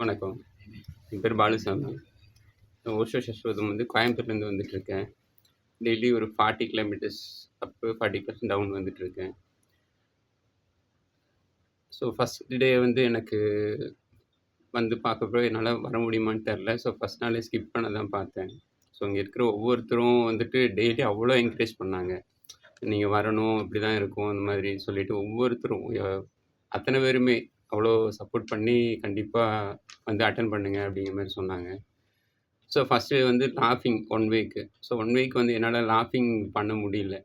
வணக்கம். என் பேர் பாலுசாமி. ஓஷோ சஸ்வதம் வந்து கோயம்புத்தூர்லேருந்து வந்துட்டுருக்கேன். டெய்லி ஒரு 40 கிலோமீட்டர்ஸ் அப்பு 40% டவுன் வந்துட்டுருக்கேன். ஸோ ஃபஸ்ட் டே வந்து எனக்கு வந்து பார்க்கப்போ என்னால் வர முடியுமான்னு தெரில. ஸோ ஃபஸ்ட் நாளே ஸ்கிப் பண்ண தான் பார்த்தேன். ஸோ இங்கே இருக்கிற ஒவ்வொருத்தரும் வந்துட்டு டெய்லி அவ்வளோ என்கரேஜ் பண்ணாங்க. நீங்கள் வரணும், இப்படி தான் இருக்கும் அந்த மாதிரி சொல்லிவிட்டு ஒவ்வொருத்தரும் அத்தனை பேருமே அவ்வளோ சப்போர்ட் பண்ணி கண்டிப்பாக வந்து அட்டன் பண்ணுங்கள் அப்படிங்கிற மாதிரி சொன்னாங்க. ஸோ ஃபஸ்ட்டு வந்து லாஃபிங் one week. So one week வந்து என்னால் லாஃபிங் பண்ண முடியல.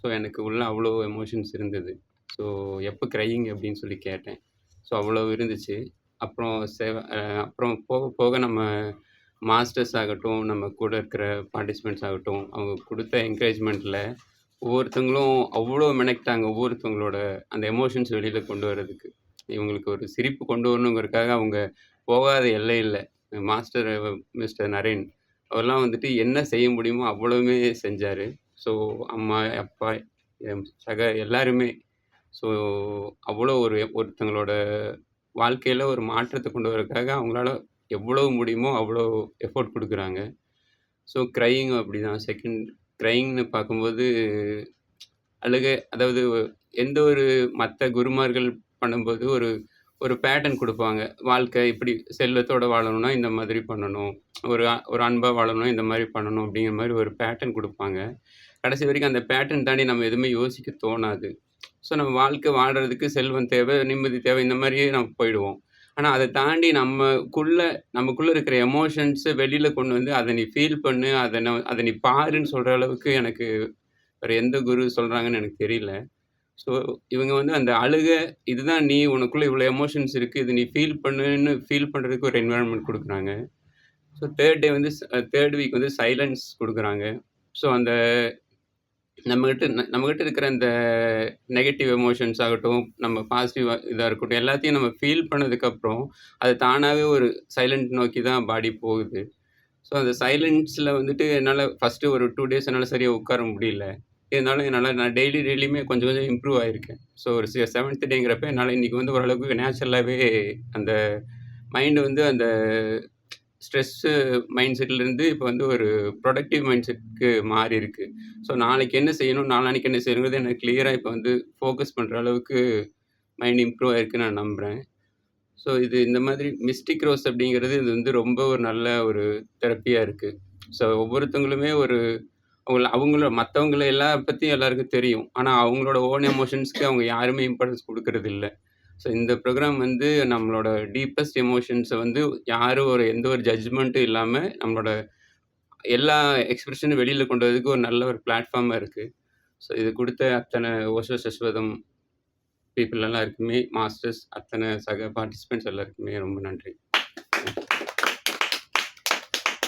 ஸோ எனக்கு உள்ள அவ்வளோ எமோஷன்ஸ் இருந்தது. ஸோ எப்போ க்ரையிங் அப்படின்னு சொல்லி கேட்டேன். ஸோ அவ்வளோ இருந்துச்சு. அப்புறம் சேவ அப்புறம் போக போக நம்ம மாஸ்டர்ஸ் ஆகட்டும், நம்ம கூட இருக்கிற பார்ட்டிசிபெண்ட்ஸ் ஆகட்டும், அவங்க கொடுத்த என்கரேஜ்மெண்ட்டில் ஒவ்வொருத்தவங்களும் அவ்வளோ மெனக்கிட்டாங்க. ஒவ்வொருத்தவங்களோட அந்த எமோஷன்ஸ் வெளியில் கொண்டு வரதுக்கு. இவங்களுக்கு ஒரு சிரிப்பு கொண்டு வரணுங்கிறதுக்காக அவங்க போகாத எல்லை இல்லை மாஸ்டர் மிஸ்டர் நரேன் அவர்லாம் வந்துட்டு என்ன செய்ய முடியுமோ அவ்வளவுமே செஞ்சார். ஸோ அம்மா, அப்பா, என் சக எல்லாருமே ஸோ அவ்வளோ ஒரு ஒருத்தங்களோட வாழ்க்கையில் ஒரு மாற்றத்தை கொண்டு வரதுக்காக அவங்களால எவ்வளவு முடியுமோ அவ்வளோ எஃபோர்ட் கொடுக்குறாங்க. ஸோ க்ரையிங்கும் அப்படி தான் செகண்ட் க்ரையிங்னு பார்க்கும்போது அழுக அதாவது எந்த ஒரு மற்ற குருமார்கள் பண்ணும்போது ஒரு ஒரு பேட்டர்ன் கொடுப்பாங்க வாழ்க்கை இப்படி செல்வத்தோட வாழணும்னா இந்த மாதிரி பண்ணணும். ஒரு ஒரு அன்பாக வாழணும்னா இந்த மாதிரி பண்ணணும் அப்படிங்கிற மாதிரி ஒரு பேட்டர்ன் கொடுப்பாங்க கடைசி வரைக்கும் அந்த பேட்டர்ன் தாண்டி நம்ம எதுவுமே யோசிக்க தோணாது. ஸோ நம்ம வாழ்க்கை வாழ்கிறதுக்கு செல்வம் தேவை, நிம்மதி தேவை இந்த மாதிரியே நம்ம போயிடுவோம். ஆனால் அதை தாண்டி நம்மக்குள்ளே நமக்குள்ளே இருக்கிற எமோஷன்ஸை வெளியில் கொண்டு வந்து அதை நீ ஃபீல் பண்ணு, அதை அதை நீ பாருன்னு சொல்கிற அளவுக்கு எனக்கு வேறு எந்த குரு சொல்கிறாங்கன்னு எனக்கு தெரியல. ஸோ இவங்க வந்து அந்த அழுகை இதுதான் நீ உனக்குள்ளே இவ்வளோ எமோஷன்ஸ் இருக்குது இது நீ ஃபீல் பண்ணுன்னு ஃபீல் பண்ணுறதுக்கு ஒரு என்வைரன்மென்ட் கொடுக்குறாங்க ஸோ தேர்ட் டே வந்து தேர்ட் வீக் வந்து சைலன்ஸ் கொடுக்குறாங்க ஸோ அந்த நம்மகிட்ட ந நம்மகிட்ட இருக்கிற அந்த நெகட்டிவ் எமோஷன்ஸ் ஆகட்டும், நம்ம பாசிட்டிவ் இதாக இருக்கட்டும், எல்லாத்தையும் நம்ம ஃபீல் பண்ணதுக்கப்புறம், அது தானாகவே ஒரு சைலன்ட் நோக்கி தான் பாடி போகுது. ஸோ அந்த சைலன்ஸில் வந்துட்டு என்னால் ஃபர்ஸ்ட்டு ஒரு டூ டேஸ் என்னால் சரியாக உட்கார முடியல. இருந்தாலும் என்னால் நான் டெய்லி டெய்லியுமே கொஞ்சம் கொஞ்சம் இம்ப்ரூவ் ஆயிருக்கேன். ஸோ ஒரு செவன்த் டேங்கிறப்ப என்னால் இன்னைக்கு வந்து ஓரளவுக்கு நேச்சுரலாகவே அந்த மைண்டு வந்து அந்த ஸ்ட்ரெஸ்ஸு மைண்ட் செட்லேருந்து இப்போ வந்து ஒரு ப்ரொடக்டிவ் மைண்ட் செட்க்கு மாறியிருக்கு. ஸோ நாளைக்கு என்ன செய்யணும், நாளான்னைக்கு என்ன செய்யணுங்கிறது எனக்கு கிளியராக இப்போ வந்து ஃபோக்கஸ் பண்ணுற அளவுக்கு மைண்ட் இம்ப்ரூவ் ஆகிருக்குன்னு நான் நம்புகிறேன் ஸோ இது இந்த மாதிரி மிஸ்டிக் ரோஸ் அப்படிங்கிறது இது வந்து ரொம்ப ஒரு நல்ல ஒரு தெரப்பியாக இருக்குது ஸோ ஒவ்வொருத்தவங்களுமே ஒரு அவங்கள அவங்கள மற்றவங்கள எல்லா பற்றியும் எல்லாருக்கும் தெரியும். ஆனால் அவங்களோட ஓன் எமோஷன்ஸ்க்கு அவங்க யாருமே இம்பார்ட்டன்ஸ் குடுக்குறதில்ல. ஸோ இந்த ப்ரோக்ராம் வந்து நம்மளோட டீப்பஸ்ட் எமோஷன்ஸை வந்து யாரும் ஒரு எந்த ஒரு ஜட்ஜ்மெண்ட்டும் இல்லாமல் நம்மளோட எல்லா எக்ஸ்பிரஷனும் வெளியில் கொண்டு வரதுக்கு ஒரு நல்ல ஒரு பிளாட்ஃபார்மாக இருக்குது ஸோ இது கொடுத்த அத்தனை ஓஷோ சஸ்வதம் பீப்புள் எல்லாருக்குமே, மாஸ்டர்ஸ் அத்தனை சக பார்ட்டிசிபெண்ட்ஸ் எல்லாருக்குமே ரொம்ப நன்றி.